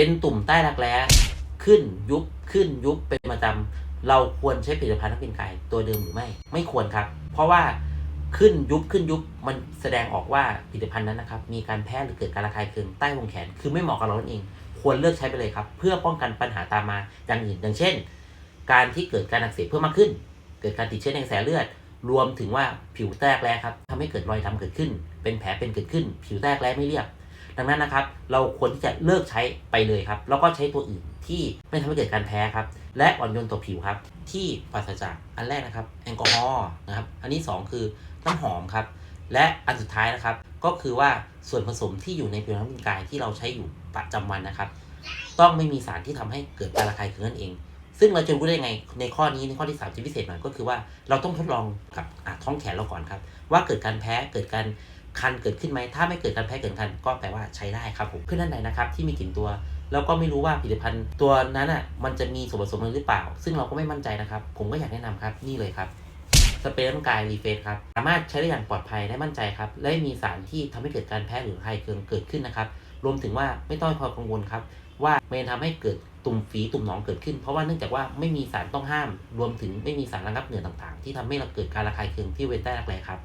เป็นตุ่มใต้รักแร้ขึ้นยุบขึ้นยุบเป็นประจำเราควรใช้ผลิตภัณฑ์นักบินไก่ตัวเดิมหรือไม่ ไม่ควรครับ เพราะว่าขึ้นยุบขึ้นยุบมันแสดงออกว่าผลิตภัณฑ์นั้นนะครับ มีการแพ้หรือเกิดการระคายเคืองใต้วงแขน คือไม่เหมาะกับเรานั่นเองควรเลิกใช้ไปเลยครับ เพื่อป้องกันปัญหาตามมาอย่างอื่นอย่างเช่น การที่เกิดการอักเสบเพิ่มมากขึ้น เกิดการติดเชื้อในกระแสเลือด รวมถึงว่าผิวแตกแร้ครับทำให้เกิดรอยดำเกิดขึ้น เป็นแผลเป็นเกิดขึ้น ผิวแตกแร้ไม่เรียบ ดังนั้นนะครับ เราควรที่จะเลิกใช้ไปเลยครับ แล้วก็ใช้ตัวอื่นที่ไม่ทำให้เกิดการแพ้ครับ และอ่อนโยนต่อผิวครับ ที่ปราศจากอันแรกนะครับ แอลกอฮอล์นะครับ อันที่สองคือน้ำหอมครับ และอันสุดท้ายนะครับ ก็คือว่าส่วนผสมที่อยู่ในผลิตภัณฑ์ร่างกายที่เราใช้อยู่ประจำวันนะครับ ต้องไม่มีสารที่ทำให้เกิดการระคายเคืองนั่นเองซึ่งเราจะรู้ได้ไงในข้อนี้ในข้อที่ 3 จะพิเศษหน่อยก็คือว่าเราต้องทดลองกับท้องแขนเราก่อนครับ ว่าเกิดการแพ้เกิดการ คันเกิดขึ้นไหมถ้าไม่เกิดการแพ้เกิดคันก็แปลว่าใช้ได้ครับผมเพื่อนท่านใดนะครับที่มีกลิ่นตัว แล้วก็ไม่รู้ว่าผลิตภัณฑ์ตัวนั้นอะมันจะมีส่วนผสมอะไรหรือเปล่า ซึ่งเราก็ไม่มั่นใจนะครับ ผมก็อยากแนะนำครับนี่เลยครับสเปรย์ร่างกายรีเฟสครับสามารถใช้ได้อย่างปลอดภัยและมั่นใจครับและไม่มีสารที่ทำให้เกิดการแพ้หรือระคายเคืองเกิดขึ้นนะครับรวมถึงว่าไม่ต้องความกังวลครับ ว่ามันทำให้เกิดตุ่มฝีตุ่มหนองเกิดขึ้น เพราะว่าเนื่องจากว่าไม่มีสารต้องห้าม รวมถึงไม่มีสารระงับเหงื่อต่างๆ ที่ทำให้เราเกิดการระคายเคืองที่เวนใต้รักแร้ครับ